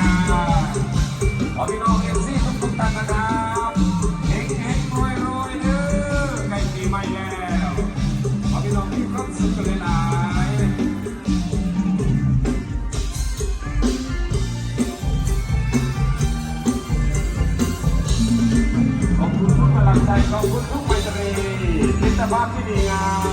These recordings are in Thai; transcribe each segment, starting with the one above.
นะครับขอพี่น้องเอฟซีทุกทุกๆท่านนะครับเฮงเฮงรวยรวยเด้อใกล้ปีใหม่แล้วขอพี่น้องมีความสุขกันหลายขอบคุณทุกกำลังใจขอบคุณทุกไมตรีมิตรภาพที่ดีงาม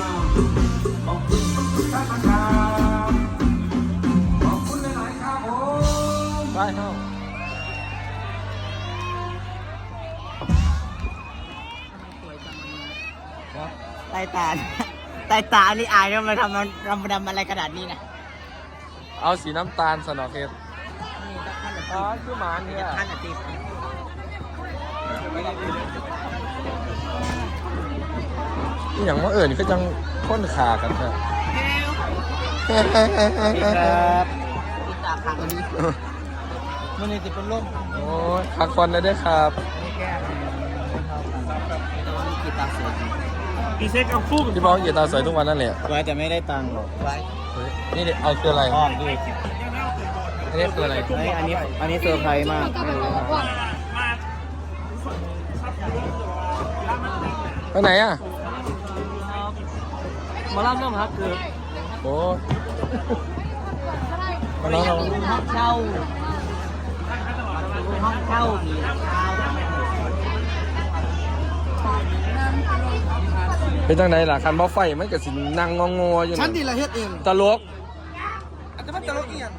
ต้ตาใต้ตานี่อายทำไมทำมันทำดำอะไรขนาดนี้นะเอาสีน้ำตาลสนอเคสนี่ก็ขั้นละอ๋อตีคือหมาเนี่ยขั้นละตีอหย่างว่าเอิญก็จังค้นขากันนะครับติดตาข้างนี้มันนี่จะเป็นลมโอ้ยพักผ่อนได้ด้วยครับไม่แก้แต่ว่ามีกีตาร์สวย จริงพี่บอกเหยียดตาสวยทุกวันนั่นแหละไว้แต่ไม่ได้ตังค์หรอกไว้เฮ้ยนี่ดิเอาคืออะไรอ้อมดิอันนี้คืออะไรเฮ้ยอันนี้อันนี้เซอร์ไพรส์มากไม่รู้ว่าไปไหนอะมาล่าเรื่องฮักคือโอ้ยมาแล้วเราห้องเช่าห้องเช่ามีราคา เป็นจังไดล่ะคันบ่ไฟมันก็สินั่งงงๆอยู่ฉันดีละเฮ็ดเอง ตลก อาจจะมันตลกอีหยัง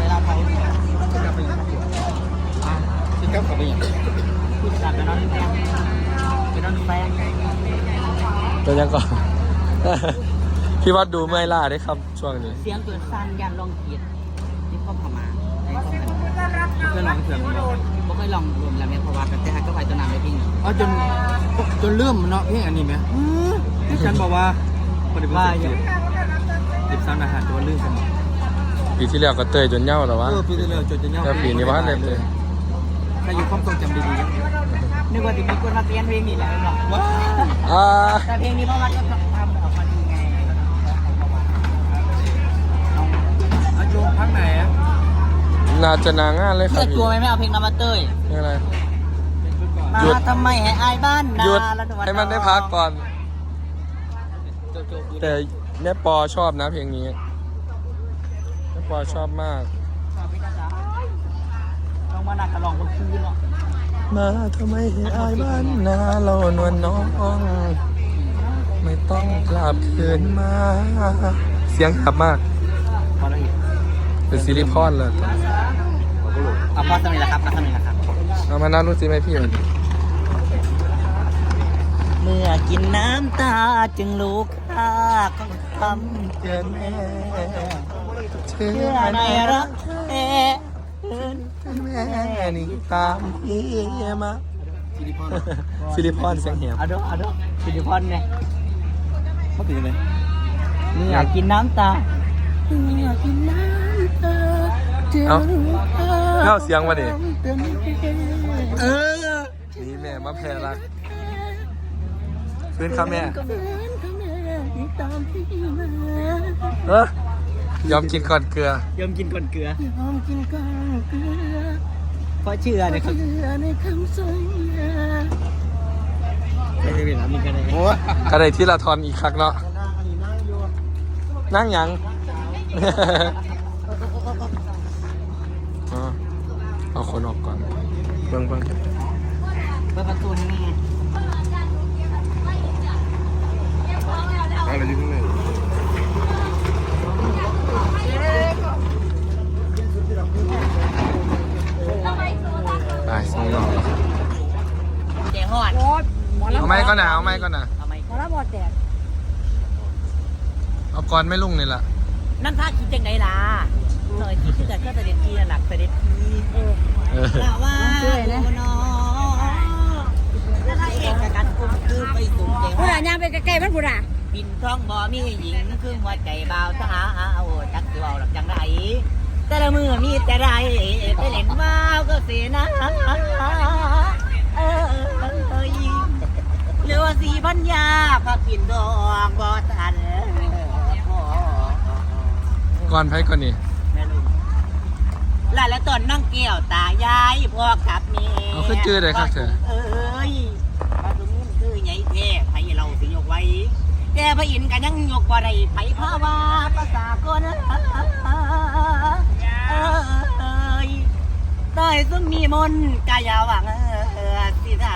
เวลาไทยจะกลับไปยังจะกลับไปยังพูดกลับไปนอนแฟนไปนอนแฟน เป็นยังก่อน พี่วัดดูเมื่อยล้าได้ครับ ช่วงนี้ เสียงเกิดสั้นยันลองเกียรตินี่ก็พม่าไอ้ก็เป็นเคยลองเถื่อนก็เคยลองรวมแล้วเนี่ยเพราะว่าเป็นแต่ฮักก็ไปตัวน้ำไปพิงอ๋อจนจนเริ่มเนาะเพลงอันนี้ไหมที่ฉันบอกว่าปฏิบัว่าติอยู่สิบสามอาหารตัวลืมสมองปีที่แล้วก็เตยจนเหย้าแล้ววะเออปีที่แล้วจนจะเน่าแต่ปีนี้ว่าเล่นเลยถ้าอยู่ความทรงจำดี นึกว่าจะมีคนมาเตียนเพลงนี้แหละเนาะๆว้าอ่าแต่เพลงนี้เพราะว่าก็ทำออกมาดีไงอายุพักไหนอะน่าจะนางงานเลยครัเลืบอกตัวไหมไม่เอาเพลงนำมาเต้ยนี่อะไร มาหยุด ทำไมให้อายบ้านนาหยุดแล้วดูว่าให้มันได้พักก่อนโจโจคือแต่แม่ปอชอบนะเพลงนี้แม่ปอชอบมากต้องมาหนักกระลองบนคืนเนาะ มาทำไมให้อายบ้านนาเรานวลน้อง ไม่ต้องกลับคืนมา เสียงขับมาก พอแล้วอีกเป็นซิลิพอนเลยเอาพอสมิละครับพอสมิละครับเอามานั่งรู้สิไหมพี่มันเมื่อกินน้ำตาจึงรู้ค่าของคำเจอแม่เชื่เชื่ออในในรัรักกแท้คืน แม่นี่ตามพี่มาซิลิคอนซิลิพอนเสียงเหียบเอาดูเอาดูสิริพรเนี่ยเขาเป็นยังไงเมื่อกินน้ำตาเมื่อกินน้ำตาจึงเอ้ารู้ค่าเล่าเสียงมาดิเป็นเออนี่แม่มาแพรรักฟื้นครับแม่ก็เหมือนกับแม่ที่ตามพี่มาเออ ยอมกินก่อนเกลือ ยอมกินก่อนเกลือ ยอมกินก่อนเกลือเพราะเชื่อในคำเชื่อในคำสัญญาไม่ได้เป็นมีกันเลยโอ้ยก็ได้ที่ละทอนอีกครั้งเนาะนั่งหยังอ๋อเอาคนออกก่อนเบิ่งเบิ่งเปิดประตูนี่ไงอะไรอยู่ข้างใน ไปส่งน้องแล้วครับเจ๊ฮอดเอาไม้ก่อนนะเอาไม้ก่อนนะทำไมมาแล้วบอดแตกเอาก่อนไม่ลุ่งนี่ล่ะนั่นท่าคิดจังไงล่ะหน่อยที่คือกันก็เสด็จพี่น่ะหลักเสด็จพี่เออเออละว่าโอ้น้องแล้วถ้าเอกกับกันกุมคือไปสุ่มเจ๊ผู้ฮใดอดย่างไปใกล้ๆมันผู้ใดปินท้องบ่มีหญิงคือหัวใจเบาสหาเอาจักสิเว้าหลักจังได้ แต่ละมือมีแต่ไรไปเล่นว้าวก็เสียนะเออหรือว่าสีพันยาพักกินดอกบ่ทันก่อนไผก่อนนี่แม่ลุงลาและตอนนั่งแก้วตายายพ่อกับแม่เอาขึ้นจื้อเลยครับเธอเอ้ยมาตรงนี้มันคือใหญ่แท้ไผเราสิยกไว้ แต่พระอินทร์กันยังยกบ่ได้ไผเพราะว่าภาษาคน ซึ่งมีมนต์กายาหวังเออสิท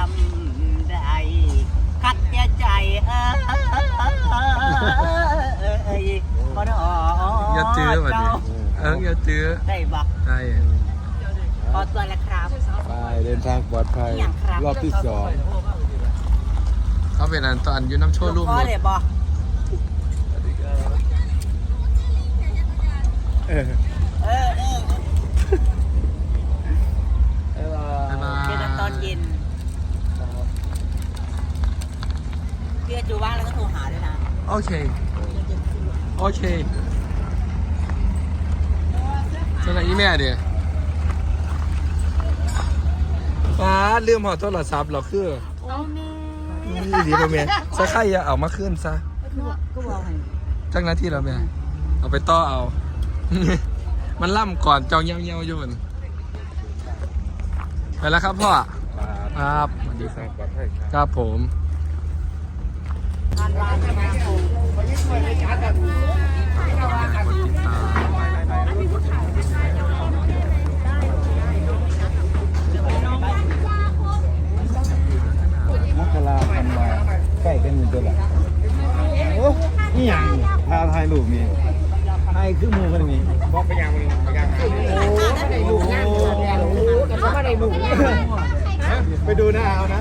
ำได้คัดแก่ใจเอ้ยบ่ดออย่าจื้อบัดนี้เอิ้งอย่าจื้อได้บอกใช่ขอตัวแล้วครับไปเดินทางปลอดภัยรอบที่สองเขาเป็นอันตอนอยู่น้ำโชว์รูปรถเลยบอกเออ เออเออ บ๊ายบาย เจอกันตอนเย็น เพื่อจูว่างแล้วก็โทรหาด้วยนะโอเค โอเคสำหรับอีแม่เดียฟ้าลืมหอโทรศัพท์เหราคือโอ้แม่นี่ดีป่ะแม่สักใครอย่าเอามาขึ้นซะก็บอกให้จังหน้าที่เราแม่ เอาไปต่อเอา มันล่ำก่อนจองเงี้ยวเงี้ยวๆอยู่มันไปแล้วครับพ่อ ครับสวัสดีครับ ครับผม มาส่งกดติดตามมกราธันวาใกล้กันอยู่ตัวละโอ้นี่ยังพาถ่ายรูปมีไอ้คือหมูกันนี่บอกไปยังมึงไปยังไปดูหน้าเอานะ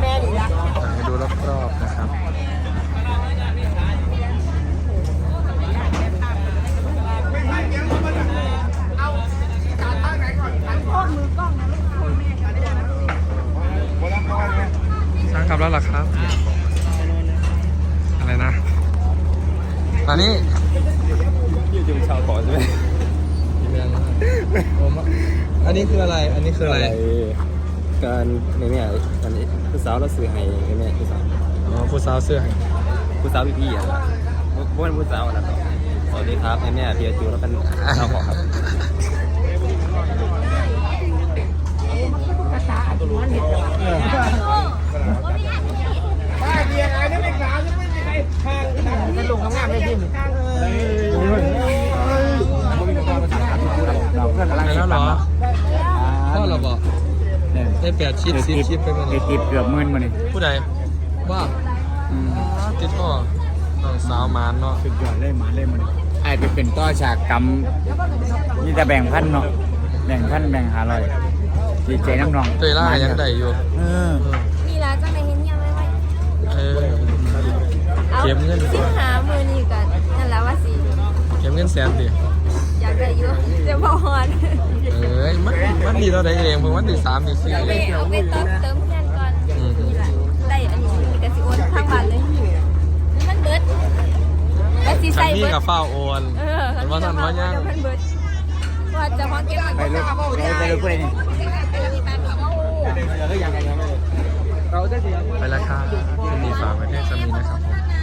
แม่ดีละ ให้ดูรอบๆนะครับ ช่างกลับ แล้วเหรอครับ อะไรนะตอนนี้อยู่จุงชาวก่อนใช่ไหมอันนี้คืออะไร อันนี้คืออะไร การในเนี่ยอันนี้ผู้สาวเราซื้อให้ในเนี่ยผู้สาวอ๋อผู้สาวเสื้อให้ผู้สาวพี่ๆอะบ้านผู้สาวนะสวัสดีครับไอ้แม่เพียจูแล้วเป็นชาวขอครับไป ได้แปดชิปสิบชิปไปหมดเลยติดเกือบหมื่นมานี่ผู้ใดว่าติดพ่อน้องสาวหมานเนาะสุดยอดเลยหมาเลยมันไอ้ไปเป็นต้อฉากกรรมนี่จะแบ่งพันเนาะแบ่งพันแบ่งหาร้อยดีใจน้ำนองเตยล่ายังได้อยู่เออมีแล้วจังในเห็นยังไว้ไว้เออเอาเก็บเงิน สิหามือนี่กันนั่นแหละว่าสิเก็บเงินแสนดิอยาก ได้อยู่จะบอฮอนเอ้ยมันมันดีเราได้เองเพิ่งวันที่สามที่สี่เอาไปเอาไปเติมเติมเพื่อนก่อนนี่แหละได้อันนี้มีกสิโอนทั้งบ้านเลยมันเบิดกสิฉัใส่นนี่เบิดกับฝ้าโอนเออเห็นว่าท่านว่ายังเดี๋วมันเบิดว่าจะพอเก็บมันไปเลยไปเลยไปเลยนี่ไปแล้วครับยินดีฝากไว้ให้สามีนะครับผม